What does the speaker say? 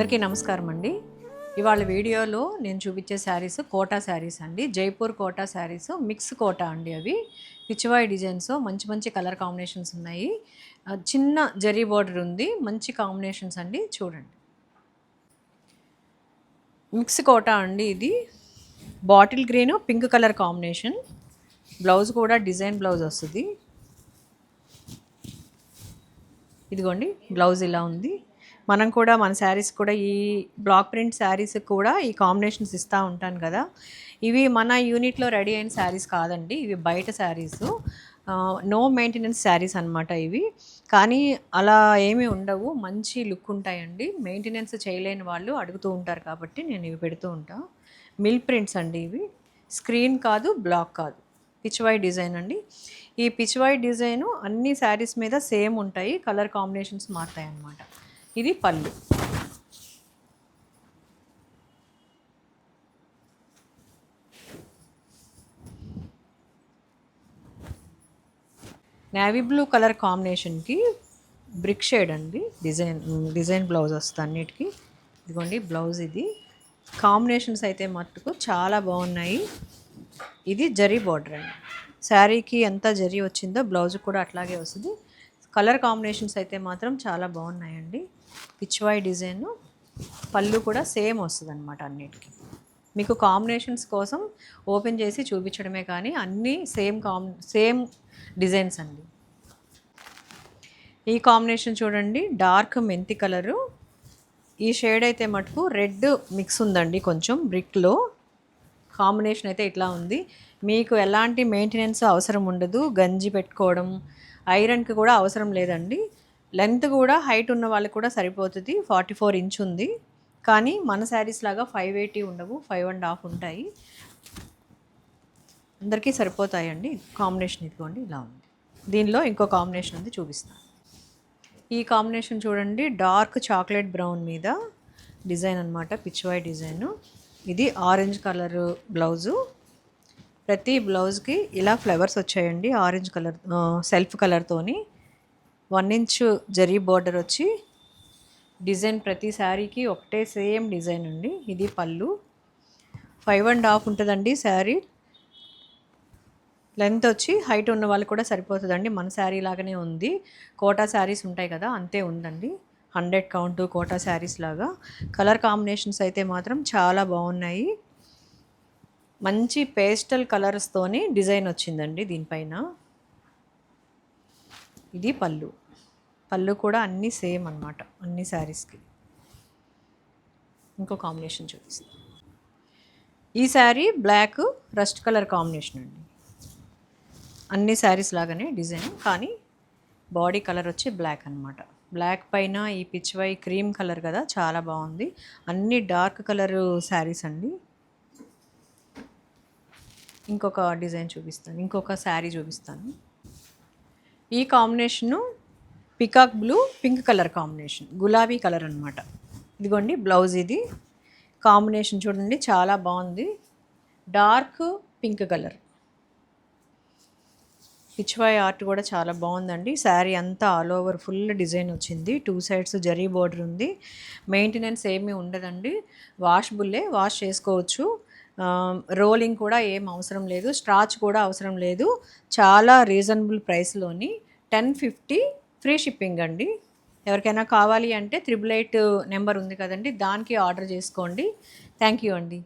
అందరికీ నమస్కారం అండి. ఇవాళ వీడియోలో నేను చూపించే శారీస్ కోటా శారీస్ అండి. జైపూర్ కోటా శారీస్ మిక్స్ కోటా అండి అవి. పిచ్చివాయి డిజైన్స్ మంచి మంచి కలర్ కాంబినేషన్స్ ఉన్నాయి. చిన్న జరీ బార్డర్ ఉంది. మంచి కాంబినేషన్స్ అండి. చూడండి. మిక్స్ కోటా అండి ఇది. Bottle green pink colour combination. Blouse కూడా డిజైన్ బ్లౌజ్ వస్తుంది. ఇదిగోండి బ్లౌజ్ ఇలా ఉంది. మనం కూడా మన శారీస్ కూడా ఈ బ్లాక్ ప్రింట్ శారీస్ కూడా ఈ కాంబినేషన్స్ ఇస్తూ ఉంటాను కదా. ఇవి మన యూనిట్లో రెడీ అయిన శారీస్ కాదండి. ఇవి బయట శారీస్. నో మెయింటెనెన్స్ శారీస్ అనమాట ఇవి. కానీ అలా ఏమీ ఉండవు. మంచి లుక్ ఉంటాయండి. మెయింటెనెన్స్ చేయలేని వాళ్ళు అడుగుతూ ఉంటారు కాబట్టి నేను ఇవి పెడుతూ ఉంటాను మిల్ ప్రింట్స్ అండి ఇవి. స్క్రీన్ కాదు బ్లాక్ కాదు. పిచ్వై డిజైన్ అండి. ఈ పిచ్వై డిజైను అన్ని శారీస్ మీద సేమ్ ఉంటాయి. కలర్ కాంబినేషన్స్ మారుతాయి అన్నమాట ఇది పళ్ళు. నేవీ బ్లూ కలర్ కాంబినేషన్కి బ్రిక్ షేడ్ అండి. డిజైన్ డిజైన్ బ్లౌజ్ వస్తుంది అన్నిటికీ. ఇదిగోండి బ్లౌజ్ ఇది. కాంబినేషన్స్ అయితే మట్టుకు చాలా బాగున్నాయి. ఇది జరీ బార్డర్ అండి. శారీకి ఎంత జరీ వచ్చిందో బ్లౌజ్ కూడా అట్లాగే వస్తుంది. కలర్ కాంబినేషన్స్ అయితే మాత్రం చాలా బాగున్నాయండి. పిచ్వాయ్ డిజైన్ పళ్ళు కూడా సేమ్ వస్తుంది అనమాట అన్నిటికీ. మీకు కాంబినేషన్స్ కోసం ఓపెన్ చేసి చూపించడమే కానీ అన్నీ సేమ్ కాం సేమ్ డిజైన్స్ అండి. ఈ కాంబినేషన్ చూడండి డార్క్ మెంతి కలరు. ఈ షేడ్ అయితే మటుకు రెడ్ మిక్స్ ఉందండి కొంచెం బ్రిక్లో. కాంబినేషన్ అయితే ఇట్లా ఉంది. మీకు ఎలాంటి మెయింటెనెన్స్ అవసరం ఉండదు. గంజి పెట్టుకోవడం ఐరన్కి కూడా అవసరం లేదండి. లెంత్ కూడా హైట్ ఉన్న వాళ్ళకి కూడా సరిపోతుంది. ఫార్టీ ఫోర్ ఇంచ్ ఉంది. కానీ మన శారీస్ లాగా ఫైవ్ ఎయిటీ ఉండవు. ఫైవ్ అండ్ హాఫ్ ఉంటాయి. అందరికీ సరిపోతాయండి. కాంబినేషన్ ఇదిగోండి ఇలా ఉంది. దీనిలో ఇంకో కాంబినేషన్ ఉంది చూపిస్తాను ఈ కాంబినేషన్ చూడండి. డార్క్ చాక్లెట్ బ్రౌన్ మీద డిజైన్ అనమాట పిచ్వాయ్ డిజైన్. ఇది ఆరెంజ్ కలర్ బ్లౌజు. ప్రతి బ్లౌజ్కి ఇలా ఫ్లవర్స్ వచ్చాయండి. ఆరెంజ్ కలర్ సెల్ఫ్ కలర్తోని వన్ ఇంచ్ జరీ బార్డర్ వచ్చి డిజైన్ ప్రతి శారీకి ఒకటే సేమ్ డిజైన్ అండి. ఇది పళ్ళు. ఫైవ్ అండ్ హాఫ్ ఉంటుందండి శారీ. లెంత్ వచ్చి హైట్ ఉన్న వాళ్ళు కూడా సరిపోతుందండి. మన శారీ లాగానే ఉంది. కోటా శారీస్ ఉంటాయి కదా అంతే ఉందండి. హండ్రెడ్ కౌంట్ కోటా శారీస్ లాగా. కలర్ కాంబినేషన్స్ అయితే మాత్రం చాలా బాగున్నాయి. మంచి పేస్టల్ కలర్స్తోని డిజైన్ వచ్చిందండి దీనిపైన. ఇది పళ్ళు. పళ్ళు కూడా అన్నీ సేమ్ అనమాట అన్ని శారీస్కి ఇంకో కాంబినేషన్ చూపిస్తాను ఈ saree black rust colour combination అండి. అన్ని శారీస్ లాగానే డిజైన్ కానీ బాడీ కలర్ వచ్చి బ్లాక్ అనమాట బ్లాక్ పైన ఈ పిచ్వై క్రీమ్ కలర్ కదా చాలా బాగుంది. అన్ని డార్క్ కలర్ శారీస్ అండి. ఇంకొక డిజైన్ చూపిస్తాను ఇంకొక శారీ చూపిస్తాను. ఈ combination peacock blue pink colour combination గులాబీ కలర్ అనమాట ఇదిగోండి బ్లౌజ్ ఇది. కాంబినేషన్ చూడండి చాలా బాగుంది. Dark pink colour. Pichwai art కూడా చాలా బాగుందండి. శారీ అంతా ఆల్ ఓవర్ ఫుల్ డిజైన్ వచ్చింది. టూ సైడ్స్ జరీ బోర్డర్ ఉంది. మెయింటెనెన్స్ ఏమీ ఉండదండి. వాష్బుల్లే వాష్ చేసుకోవచ్చు. రోలింగ్ కూడా ఏం అవసరం లేదు స్ట్రాచ్ కూడా అవసరం లేదు. చాలా రీజనబుల్ ప్రైస్లోని టెన్ ఫిఫ్టీ ఫ్రీ షిప్పింగ్ అండి. ఎవరికైనా కావాలి అంటే త్రిబుల్ ఎయిట్ నెంబర్ ఉంది కదండి దానికి ఆర్డర్ చేసుకోండి. థ్యాంక్ యూ అండి.